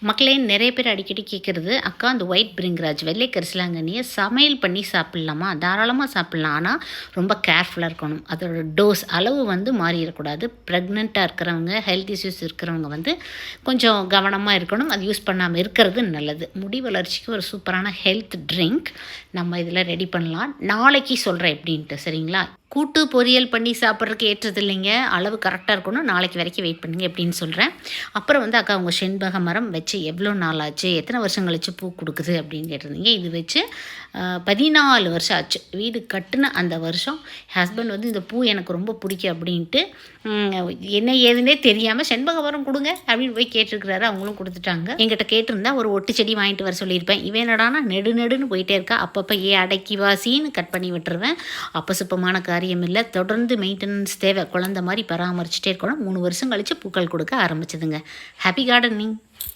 மக்களே நிறைய பேர் அடிக்கடி கேட்குறது அக்கா அந்த ஒயிட் பிரிங்கராஜ் வெள்ளை கரிசலாங்கண்ணியை சமையல் பண்ணி சாப்பிட்லாமா? தாராளமாக சாப்பிட்லாம். ஆனால் ரொம்ப கேர்ஃபுல்லாக இருக்கணும். அதோட டோஸ் அளவு வந்து மாறிடக்கூடாது. ப்ரெக்னெண்ட்டாக இருக்கிறவங்க ஹெல்த் இஷ்யூஸ் இருக்கிறவங்க வந்து கொஞ்சம் கவனமாக இருக்கணும். அது யூஸ் பண்ணாமல் இருக்கிறது நல்லது. முடி வளர்ச்சிக்கு ஒரு சூப்பரான ஹெல்த் ட்ரிங்க் நம்ம இதில் ரெடி பண்ணலாம். நாளைக்கு சொல்கிறேன் எப்படின்ட்டு சரிங்களா? கூட்டு பொரியல் பண்ணி சாப்பிட்றதுக்கு ஏற்றது இல்லைங்க அளவு கரெக்டாக இருக்கணும். நாளைக்கு வரைக்கும் வெயிட் பண்ணுங்கள் எப்படின்னு சொல்கிறேன் அப்புறம் வந்து அக்கா உங்கள் செண்பக மரம் வச்சு எவ்வளோ நாள் ஆச்சு எத்தனை வருஷம் கழிச்சு பூ கொடுக்குது அப்படின்னு கேட்டிருந்தீங்க. இது வச்சு பதினாலு வருஷம் ஆச்சு. வீடு கட்டின அந்த வருஷம் ஹஸ்பண்ட் வந்து இந்த பூ எனக்கு ரொம்ப பிடிக்கும் அப்படின்ட்டு என்ன ஏதுன்னே தெரியாமல் செண்பக மரம் கொடுங்க அப்படின்னு போய் கேட்டிருக்கிறாரு. அவங்களும் கொடுத்துட்டாங்க. எங்கிட்ட கேட்டிருந்தா ஒரு ஒட்டு செடி வாங்கிட்டு வர சொல்லியிருப்பேன். இவன் என்னடானா நெடு நெடுன்னு போயிட்டே இருக்கா. அப்பப்போ ஏ அடக்கி வாசின்னு கட் பண்ணி விட்டுருவேன். அப்பசுப்பமான காரியம் இல்லை. தொடர்ந்து மெயின்டெனன்ஸ் தேவை. குழந்த மாதிரி பராமரிச்சுட்டே இருக்கணும். மூணு வருஷம் கழித்து பூக்கள் கொடுக்க ஆரம்பிச்சதுங்க. Happy gardening